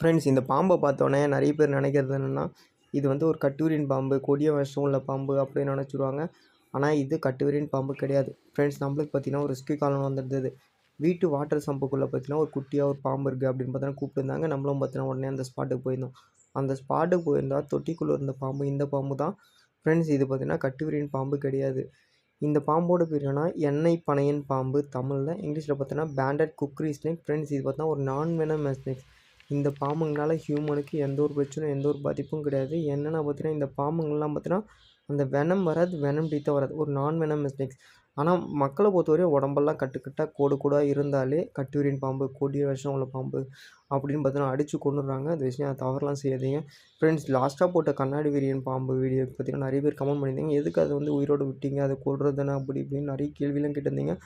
Friends இந்த பாம்பை பார்த்தோன்னே நிறைய பேர் நினைக்கிறது என்னென்னா இது வந்து ஒரு கட்டுவிரின் பாம்பு கொடிய விஷம் உள்ள பாம்பு அப்படின்னு நினச்சிடுவாங்க ஆனால் இது கட்டுவிரின் பாம்பு கிடையாது. ஃப்ரெண்ட்ஸ் நம்மளுக்கு பார்த்தீங்கன்னா ஒரு ஸ்கி காலம் வந்துருந்தது. வீட்டு வாட்டர் சம்புக்குள்ளே பார்த்தீங்கன்னா ஒரு குட்டியாக ஒரு பாம்பு இருக்குது அப்படின்னு பார்த்தீங்கன்னா கூப்பிட்டுருந்தாங்க. நம்மளும் பார்த்தீங்கன்னா உடனே அந்த ஸ்பாட்டுக்கு போயிருந்தோம். அந்த ஸ்பாட்டுக்கு போயிருந்தால் தொட்டிக்குள்ளே இருந்த பாம்பு இந்த பாம்பு தான். ஃப்ரெண்ட்ஸ் இது பார்த்திங்கன்னா கட்டுவிரின் பாம்பு கிடையாது. இந்த பாம்போட பேர் என்னன்னா எண்ணெய் பனையன் பாம்பு தமிழில். இங்கிலீஷில் பார்த்தீங்கன்னா பேண்டட் குக்ரி ஸ்னேக் ஃப்ரெண்ட்ஸ் இது பார்த்தீங்கன்னா ஒரு நான் வெனமஸ் ஸ்னேக்ஸ் இந்த பாம்புங்களால் ஹியூமனுக்கு எந்த ஒரு பிரச்சனையும் எந்த ஒரு பாதிப்பும் கிடையாது. என்னென்னா பார்த்தீங்கன்னா இந்த பாம்புங்கள்லாம் பார்த்தீங்கன்னா அந்த வெனம் வராது வெனம் டீத்தாக வராது. ஒரு நான் வெனம் மிஸ்டேக்ஸ் ஆனால் மக்களை பொறுத்தவரையும் உடம்பெல்லாம் கட்டுக்கட்டாக கோடு கூடாக இருந்தாலே கட்டுவிரின் பாம்பு கொடிய விஷம் உள்ள பாம்பு அப்படின்னு பார்த்தீங்கன்னா அடித்து கொண்டுடுறாங்க அந்த விஷயம் தவறலாம் செய்யாதீங்க. ஃப்ரெண்ட்ஸ் லாஸ்ட்டாக போட்ட கண்ணாடி விரியன் பாம்பு வீடியோ பார்த்தீங்கன்னா நிறைய பேர் கமெண்ட் பண்ணியிருந்தீங்க. எதுக்கு அதை வந்து உயிரோடு விட்டீங்க? அதை கொள்றதுன்னு அப்படி இப்படின்னு நிறைய கேள்வியெலாம் கேட்டிருந்தீங்க.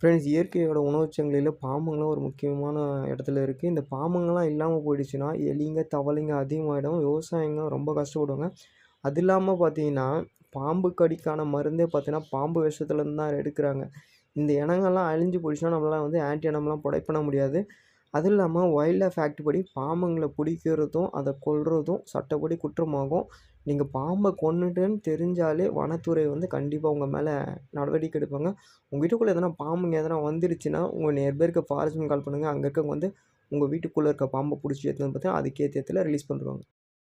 ஃப்ரெண்ட்ஸ் இயற்கையோட உணவுச்சங்கலையில் பாம்புங்களும் ஒரு முக்கியமான இடத்துல இருக்குது இந்த பாம்புங்கள்லாம் இல்லாமல் போயிடுச்சுன்னா எலிங்க தவளைங்க அதிகமாகிடும் விவசாயிங்க ரொம்ப கஷ்டப்படுவாங்க. அது இல்லாமல் பார்த்தீங்கன்னா பாம்பு கடிக்கான மருந்தே பார்த்தீங்கன்னா பாம்பு விஷத்துலேருந்து தான் எடுக்கிறாங்க. இந்த இனங்கள்லாம் அழிஞ்சு போயிடுச்சுன்னா நம்மளால் வந்து ஆன்டி இனம்லாம் புடை பண்ண முடியாது. அதுவும் இல்லாமல் வைல்ட் லைஃப் ஆக்ட் படி பாம்புங்களை பிடிக்கிறதும் அதை கொல்றதும் சட்டப்படி குற்றமாகும். நீங்கள் பாம்பை கொண்டுட்டுன்னு தெரிஞ்சாலே வனத்துறை வந்து கண்டிப்பாக உங்கள் மேலே நடவடிக்கை எடுப்பாங்க. உங்கள் வீட்டுக்குள்ளே எதனா பாம்புங்க எதனா வந்துருச்சுன்னா உங்கள் நியர்பை இருக்க ஃபாரஸ்ட்னு கால் பண்ணுங்கள் அங்கே இருக்கவங்க வந்து உங்கள் வீட்டுக்குள்ளே இருக்க பாம்பை பிடிச்சி எடுத்துன்னு பார்த்தீங்கன்னா அதுக்கேற்ற இடத்துல ரிலீஸ் பண்ணுவாங்க